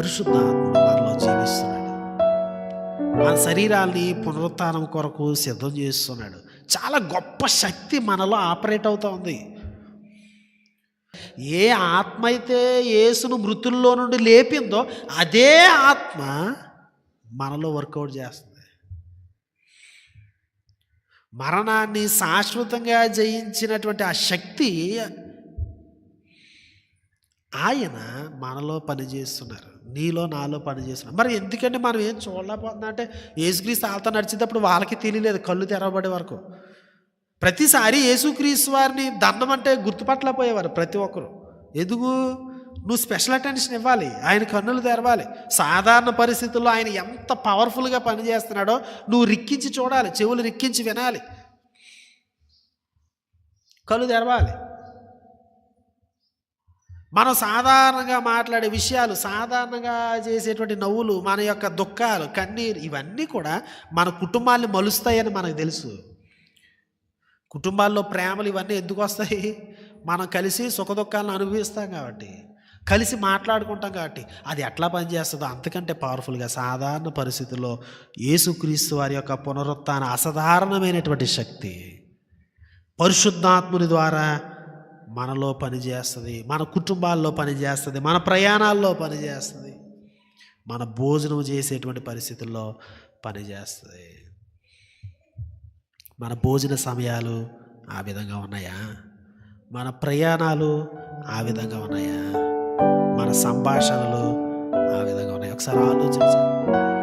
పరిశుద్ధాత్ముడు మనలో జీవిస్తున్నాడు. మన శరీరాల్ని పునరుత్నం కొరకు సిద్ధం చేస్తున్నాడు. చాలా గొప్ప శక్తి మనలో ఆపరేట్ అవుతూ ఉంది. ఏ ఆత్మ అయితే యేసును మృతుల్లో నుండి లేపిందో అదే ఆత్మ మనలో వర్కౌట్ చేస్తుంది. మరణాన్ని శాశ్వతంగా జయించినటువంటి ఆ శక్తి ఆయన మనలో పనిచేస్తున్నారు. నీలో నాలో పనిచేసిన మరి ఎందుకంటే మనం ఏం చూడలేకపోతున్నా అంటే యేసుక్రీస్తు వాళ్ళతో నడిచేటప్పుడు వాళ్ళకి తెలియలేదు కళ్ళు తెరవబడే వరకు. ప్రతిసారి యేసుక్రీస్తు వారిని దండం అంటే గుర్తుపట్టలేకపోయేవారు ప్రతి ఒక్కరు. ఎందుకు? నువ్వు స్పెషల్ అటెన్షన్ ఇవ్వాలి ఆయన కన్నులు తెరవాలి. సాధారణ పరిస్థితుల్లో ఆయన ఎంత పవర్ఫుల్గా పనిచేస్తున్నాడో నువ్వు రిక్కించి చూడాలి చెవులు రిక్కించి వినాలి. కళ్ళు తెరవాలి. మనం సాధారణంగా మాట్లాడే విషయాలు సాధారణంగా చేసేటువంటి నవ్వులు మన యొక్క దుఃఖాలు కన్నీరు ఇవన్నీ కూడా మన కుటుంబాన్ని మలుస్తాయని మనకు తెలుసు. కుటుంబాల్లో ప్రేమలు ఇవన్నీ ఎందుకు వస్తాయి? మనం కలిసి సుఖదుఖాలను అనుభవిస్తాం కాబట్టి కలిసి మాట్లాడుకుంటాం కాబట్టి. అది ఎట్లా పనిచేస్తుందో అంతకంటే పవర్ఫుల్గా సాధారణ పరిస్థితుల్లో యేసుక్రీస్తు వారి యొక్క పునరుత్థాన అసాధారణమైనటువంటి శక్తి. పరిశుద్ధాత్ముని ద్వారా మనలో పనిచేస్తుంది మన కుటుంబాల్లో పనిచేస్తుంది మన ప్రయాణాల్లో పనిచేస్తుంది మన భోజనం చేసేటువంటి పరిస్థితుల్లో పనిచేస్తుంది. మన భోజన సమయాలు ఆ విధంగా ఉన్నాయా? మన ప్రయాణాలు ఆ విధంగా ఉన్నాయా? మన సంభాషణలు ఆ విధంగా ఉన్నాయి? ఒకసారి ఆలోచించండి.